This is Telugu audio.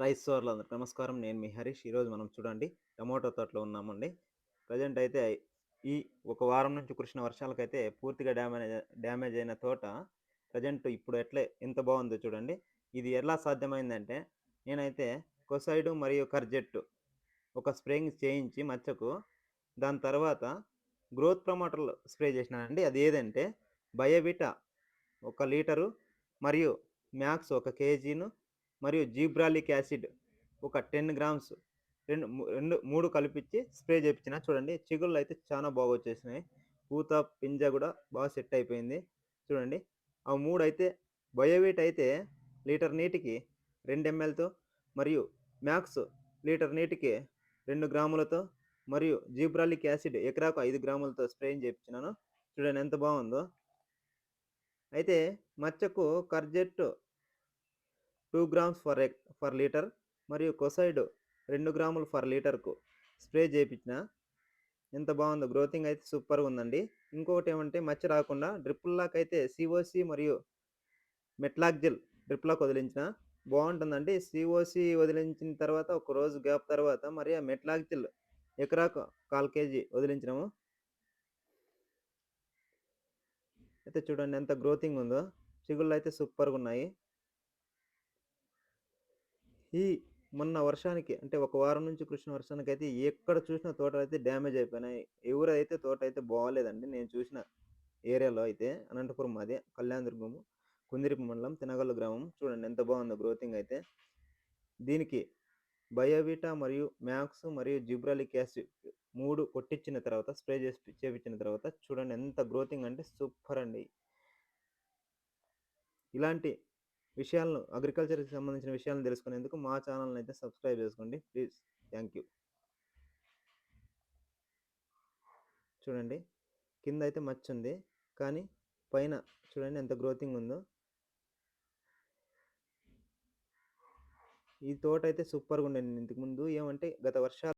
రైస్ సోర్లందరికి నమస్కారం. నేను మీ హరీష్. ఈరోజు మనం చూడండి టమోటో తోటలో ఉన్నామండి. ప్రజెంట్ అయితే ఈ ఒక వారం నుంచి కురిసిన వర్షాలకైతే పూర్తిగా డ్యామేజ్ డ్యామేజ్ అయిన తోట ప్రజెంట్ ఇప్పుడు ఎట్లే ఎంత బాగుందో చూడండి. ఇది ఎలా సాధ్యమైందంటే నేనైతే కొసైడు మరియు కర్జెట్టు ఒక స్ప్రేయింగ్ చేయించి మచ్చకు దాని తర్వాత గ్రోత్ ప్రమోటర్లు స్ప్రే చేసినానండి. అది ఏదంటే బయోబిటా ఒక లీటరు మరియు మ్యాక్స్ ఒక కేజీను మరియు జీబ్రాలిక్ యాసిడ్ ఒక టెన్ గ్రామ్స్ రెండు రెండు మూడు కలిపించి స్ప్రే చేయించిన చూడండి చిగుళ్ళు అయితే చాలా బాగా వచ్చేసినాయి పూత పింజ కూడా బాగా సెట్ అయిపోయింది. చూడండి ఆ మూడు అయితే బయోవీట్ అయితే లీటర్ నీటికి రెండు ఎంఎల్తో మరియు మ్యాక్స్ లీటర్ నీటికి రెండు గ్రాములతో మరియు జీబ్రాలిక్ యాసిడ్ ఎకరాకు ఐదు గ్రాములతో స్ప్రేయింగ్ చేయించినాను చూడండి ఎంత బాగుందో. అయితే మచ్చకు కర్జెట్టు టూ గ్రామ్స్ ఫర్ ఎక్ ఫర్ లీటర్ మరియు కొసైడ్ రెండు గ్రాములు ఫర్ లీటర్కు స్ప్రే చేయించిన ఎంత బాగుందో గ్రోతింగ్ అయితే సూపర్గా ఉందండి. ఇంకొకటి ఏమంటే మచ్చ రాకుండా డ్రిప్పుల్లాక్ అయితే సిఓసి మరియు మెట్లాక్జిల్ డ్రిప్లాక్ వదిలించిన. బాగుంటుందండి. సిఓసి వదిలించిన తర్వాత ఒక రోజు గ్యాప్ తర్వాత మరి ఆ మెట్లాక్జిల్ ఎకరాకు కాల్ కేజీ వదిలించినాము. అయితే చూడండి ఎంత గ్రోతింగ్ ఉందో. చిగుళ్ళు అయితే సూపర్గా ఉన్నాయి. ఈ మొన్న వర్షానికి అంటే ఒక వారం నుంచి కురిసిన వర్షానికి అయితే ఎక్కడ చూసిన తోటలు అయితే డ్యామేజ్ అయిపోయినాయి. ఎవరైతే తోట అయితే బాగాలేదండి నేను చూసిన ఏరియాలో అయితే అనంతపురం మాది కళ్యాణదుర్గము కుందిరిపు మండలం తినగల్లు గ్రామం. చూడండి ఎంత బాగుందో గ్రోతింగ్ అయితే. దీనికి బయోవిటా మరియు మ్యాక్స్ మరియు జిబ్రాలిక్ యాసిడ్ మూడు కొట్టించిన తర్వాత స్ప్రే చేసి చేపించిన తర్వాత చూడండి ఎంత గ్రోతింగ్ అంటే సూపర్ అండి. ఇలాంటి విషయాలను అగ్రికల్చర్కి సంబంధించిన విషయాలను తెలుసుకునేందుకు మా ఛానల్ని అయితే సబ్స్క్రైబ్ చేసుకోండి. ప్లీజ్. Thank you. చూడండి. కింద అయితే మచ్చ ఉంది కానీ పైన చూడండి ఎంత గ్రోతింగ్ ఉందో. ఈ తోట అయితే సూపర్గా ఉండండి ఇంతకు ముందు ఏమంటే గత వర్షాలు